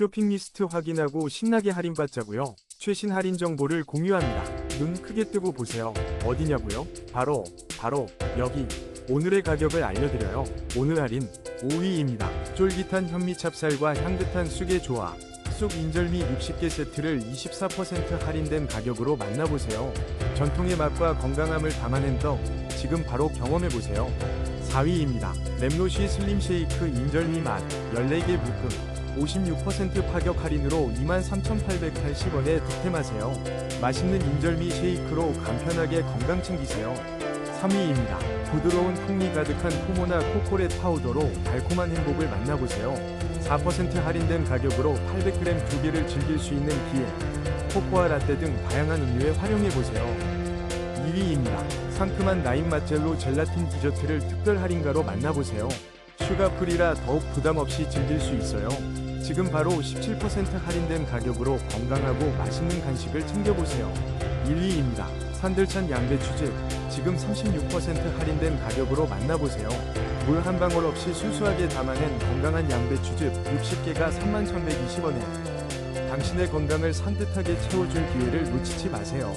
쇼핑 리스트 확인하고 신나게 할인받자고요. 최신 할인 정보를 공유합니다. 눈 크게 뜨고 보세요. 어디냐고요? 바로 바로 여기. 오늘의 가격을 알려드려요. 오늘 할인 5위입니다. 쫄깃한 현미 찹쌀과 향긋한 쑥의 조화. 쑥 인절미 60개 세트를 24% 할인된 가격으로 만나보세요. 전통의 맛과 건강함을 담아낸 떡. 지금 바로 경험해보세요. 4위입니다. 램노시 슬림 쉐이크 인절미 맛 14개 묶음 56% 파격 할인으로 23,880원에 득템하세요. 맛있는 인절미 쉐이크로 간편하게 건강 챙기세요. 3위입니다. 부드러운 풍미 가득한 포모나 코코렛 파우더로 달콤한 행복을 만나보세요. 4% 할인된 가격으로 800g 두 개를 즐길 수 있는 기회. 코코아 라떼 등 다양한 음료에 활용해보세요. 2위입니다. 상큼한 라임 맛젤로 젤라틴 디저트를 특별 할인가로 만나보세요. 슈가 프리라 더욱 부담 없이 즐길 수 있어요. 지금 바로 17% 할인된 가격으로 건강하고 맛있는 간식을 챙겨보세요. 1위입니다. 산들찬 양배추즙 지금 36% 할인된 가격으로 만나보세요. 물 한 방울 없이 순수하게 담아낸 건강한 양배추즙 60개가 31,120원에 당신의 건강을 산뜻하게 채워줄 기회를 놓치지 마세요.